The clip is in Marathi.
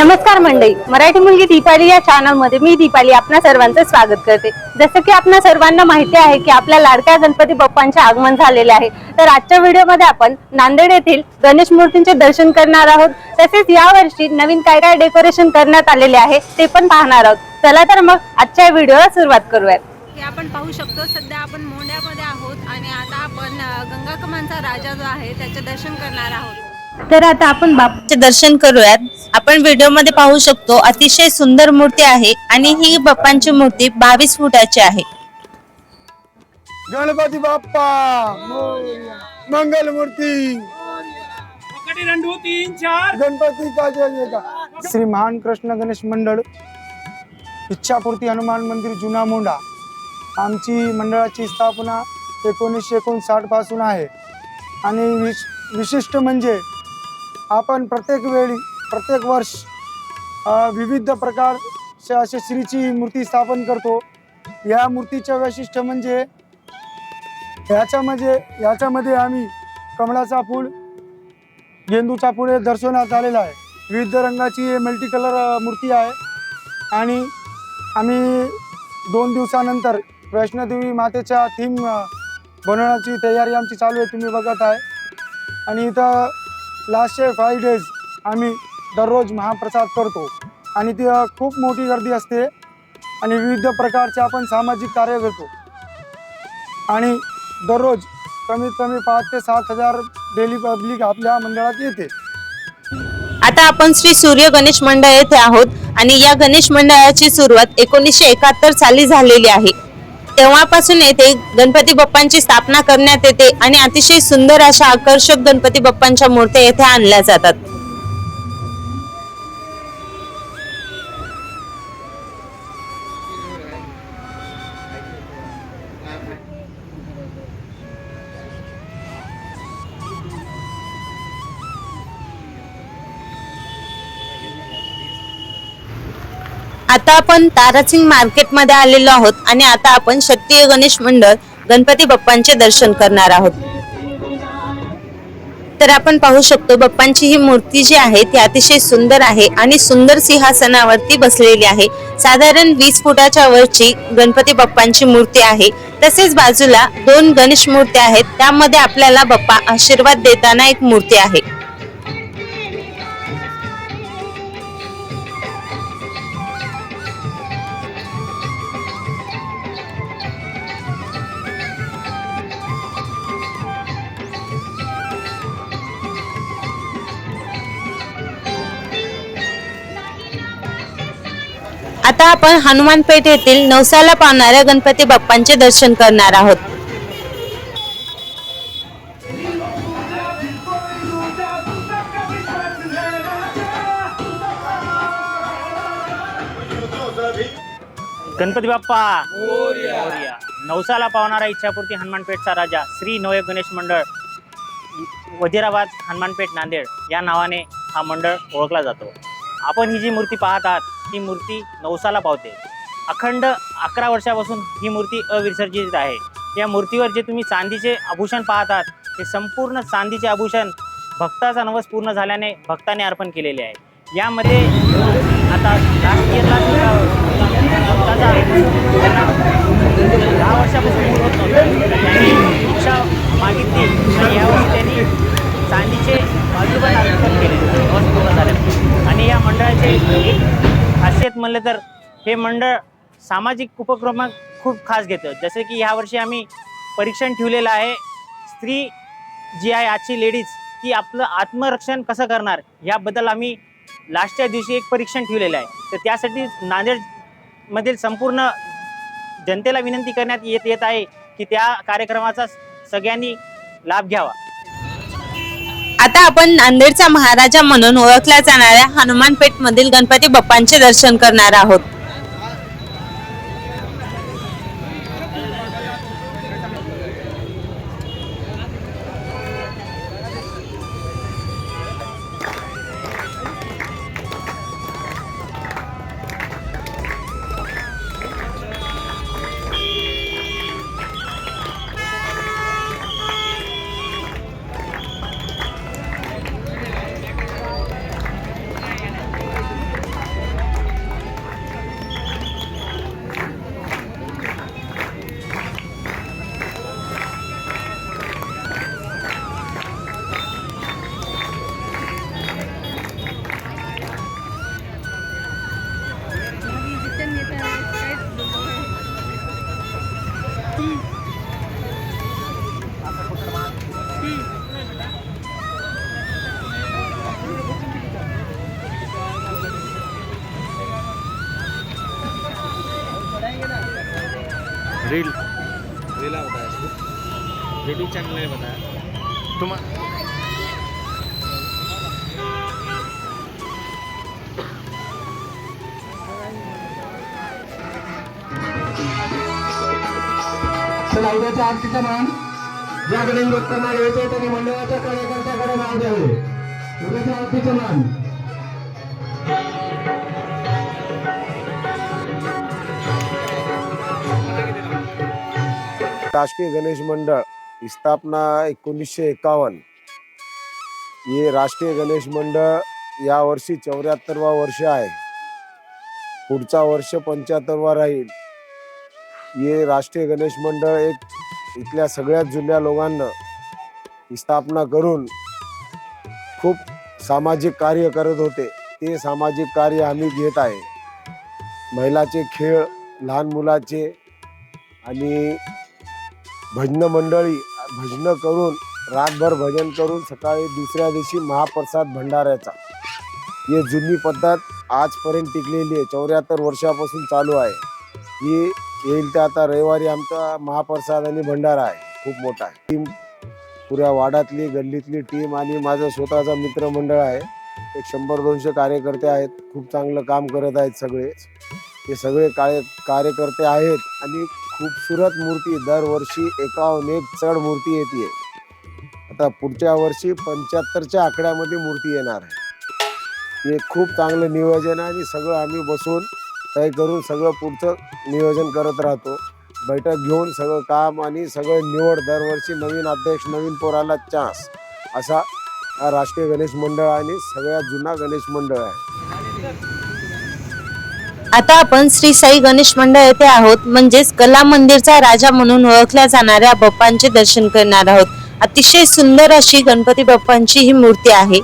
नमस्कार मंडळी. मराठी मुलगी दीपाली या चॅनलमध्ये मी दीपाली आपणा सर्वांचं स्वागत करते. जसं की आपल्या सर्वांना माहिती आहे की आपल्या लाडक्या गणपती बाप्पांचे आगमन झालेले आहे. तर आजच्या व्हिडिओमध्ये आपण नांदेड येथील गणेश मूर्तींचे दर्शन करणार आहोत. तसेच यावर्षी नवीन काय काय डेकोरेशन करण्यात आलेले आहे ते पण पाहणार आहोत. चला तर मग आजच्या व्हिडिओला सुरुवात करूयात. हे आपण पाहू शकतो. सध्या आपण मोंड्यामध्ये आहोत आणि आता आपण गंगाकमांचा राजा जो आहे त्याचे दर्शन करणार आहोत. तर आता आपण बाप्पाचे दर्शन करूयात. आपण व्हिडिओमध्ये पाहू शकतो अतिशय सुंदर मूर्ती आहे आणि ही बाप्पांची मूर्ती बावीस फुटाची आहे. गणपती बाप्पा! मंगल मूर्ती गणपती श्री महान कृष्ण गणेश मंडळ इच्छापूर्ती हनुमान मंदिर जुना मोंडा. आमची मंडळाची स्थापना एकोणीसशे एकोणसाठपासून आहे. आणि विश विशिष्ट म्हणजे आपण प्रत्येक वेळी प्रत्येक वर्ष विविध प्रकारच्या असे श्रीची मूर्ती स्थापन करतो. या मूर्तीचं वैशिष्ट्य म्हणजे याच्यामध्ये याच्यामध्ये आम्ही कमळाचा फूल गेंदूचा फूल हे दर्शवण्यात आलेला आहे. विविध रंगाची मल्टी कलर मूर्ती आहे. आणि आम्ही दोन दिवसानंतर वैष्णोदेवी मातेच्या थीम बनवण्याची तयारी आमची चालू आहे तुम्ही बघत आहे. आणि इथं लास्टचे फाईव्ह डेज आम्ही दररोज महाप्रसाद करतो. आणि ती खूप मोठी गर्दी असते. आणि विविध प्रकारचे आपण सामाजिक कार्य करतो. आणि दररोज कमीत कमी पाच ते सात हजार डेली पब्लिक आपल्या मंडळात येते. आता आपण श्री सूर्य गणेश मंडळ येथे आहोत. आणि या गणेश मंडळाची सुरुवात एकोणीसशे एकाहत्तर साली झालेली आहे. तेव्हापासून येथे गणपती बाप्पांची स्थापना करण्यात येते आणि अतिशय सुंदर अशा आकर्षक गणपती बाप्पांच्या मूर्त्या येथे आणल्या जातात. आता आपण तारासिंग मार्केटमध्ये आलेलो आहोत आणि आता आपण क्षत्रिय गणेश मंडळ गणपती बाप्पांचे दर्शन करणार आहोत. तर आपण पाहू शकतो बाप्पांची ही मूर्ती जी आहे ती अतिशय सुंदर आहे आणि सुंदर सिंहासनावरती बसलेली आहे. साधारण वीस फुटाच्या वरची गणपती बाप्पांची मूर्ती आहे. तसेच बाजूला दोन गणेश मूर्त्या आहेत. त्यामध्ये आपल्याला बाप्पा आशीर्वाद देताना एक मूर्ती आहे. आता आपण हनुमानपेठ येथील नवसाला पावणाऱ्या गणपती बाप्पांचे दर्शन करणार आहोत. गणपती बाप्पा. नवसाला पावणारा इच्छापूर्ती हनुमानपेठचा राजा श्री नवय गणेश मंडळ वजीराबाद हनुमानपेठ नांदेड या नावाने हा मंडळ ओळखला जातो. आपण ही जी मूर्ती पाहत आहात ही मूर्ती नवसाला पावते अखंड अकरा वर्षापासून ही मूर्ती अविसर्जित आहे. या मूर्तीवर जे तुम्ही चांदीचे आभूषण पाहत आहात ते संपूर्ण चांदीचे आभूषण भक्ताचा नवस पूर्ण झाल्याने भक्ताने अर्पण केलेले आहे. यामध्ये आता लास्ट इयरला भक्ताचा दहा वर्षापासून मूल होत नव्हतं त्यांनी इच्छा मागितली आणि यावर्षी त्यांनी चांदीचे बाजूबंद अर्पण केले नवस पूर्ण झाले आणि या मंडळाचे एक म्हटलं तर हे मंडळ सामाजिक उपक्रम खूप खास घेतं. जसं की ह्यावर्षी आम्ही परीक्षण ठेवलेलं आहे. स्त्री जी आहे आजची लेडीज ती आपलं आत्मरक्षण कसं करणार? याबद्दल आम्ही लास्टच्या दिवशी एक परीक्षण ठेवलेलं आहे. तर त्यासाठी नांदेडमधील संपूर्ण जनतेला विनंती करण्यात येत येत आहे की त्या कार्यक्रमाचा सगळ्यांनी लाभ घ्यावा. आता आपण नांदेडचा महाराजा म्हणून ओळखल्या जाणाऱ्या हनुमानपेठ मधील गणपती बाप्पांचे दर्शन करणार आहोत. रील रीला बताया यूट्यूब चैनल ने बताया तुम चला उद्याच्या आरतीचा मान ज्या गणेश भक्तांना घ्यायचे त्यांनी मंडळाच्या कार्यकर्त्याकडे नाव द्यावे उद्याच्या आरतीचा मान. राष्ट्रीय गणेश मंडळ ही स्थापना एकोणीसशे एकावन्न. हे राष्ट्रीय गणेश मंडळ या वर्षी चौऱ्याहत्तरवा वर्ष आहे. पुढचा वर्ष पंच्याहत्तरवा राहील. हे राष्ट्रीय गणेश मंडळ एक इथल्या सगळ्यात जुन्या लोकांना स्थापना करून खूप सामाजिक कार्य करत होते. ते सामाजिक कार्य आम्ही घेत आहे. महिलाचे खेळ लहान मुलाचे आणि भजन मंडळी भजनं करून रातभर भजन करून सकाळी दुसऱ्या दिवशी महाप्रसाद भंडाऱ्याचा. ही जुनी पद्धत आजपर्यंत टिकलेली आहे. चौऱ्याहत्तर वर्षापासून चालू आहे. ही येईल तर आता रविवारी आमचा महाप्रसाद आणि भंडारा आहे. खूप मोठा आहे. टीम पुऱ्या वाड्यातली गल्लीतली टीम आणि माझं स्वतःचा मित्रमंडळ आहे. एक शंभर दोनशे कार्यकर्ते आहेत. खूप चांगलं काम करत आहेत सगळे. हे सगळे कार्य कार्यकर्ते आहेत आणि खूपसुरत मूर्ती दरवर्षी एकाहून एक चढ मूर्ती येते. आता पुढच्या वर्षी पंच्याहत्तरच्या आकड्यामध्ये मूर्ती येणार आहे. हे खूप चांगलं नियोजन आहे आणि सगळं आम्ही बसून तय करून सगळं पुढचं नियोजन करत राहतो. बैठक घेऊन सगळं काम आणि सगळं निवड दरवर्षी नवीन अध्यक्ष नवीन पोराला चान्स असा राष्ट्रीय गणेश मंडळ आणि सगळ्यात जुना गणेश मंडळ आहे. आता आपण श्री साई गणेश मंडळ येथे आहोत. म्हणजेच कला मंदिरचा राजा म्हणून ओळखल्या जाणाऱ्या बाप्पांचे दर्शन करणार आहोत. अतिशय सुंदर अशी गणपती बाप्पांची ही मूर्ती आहे.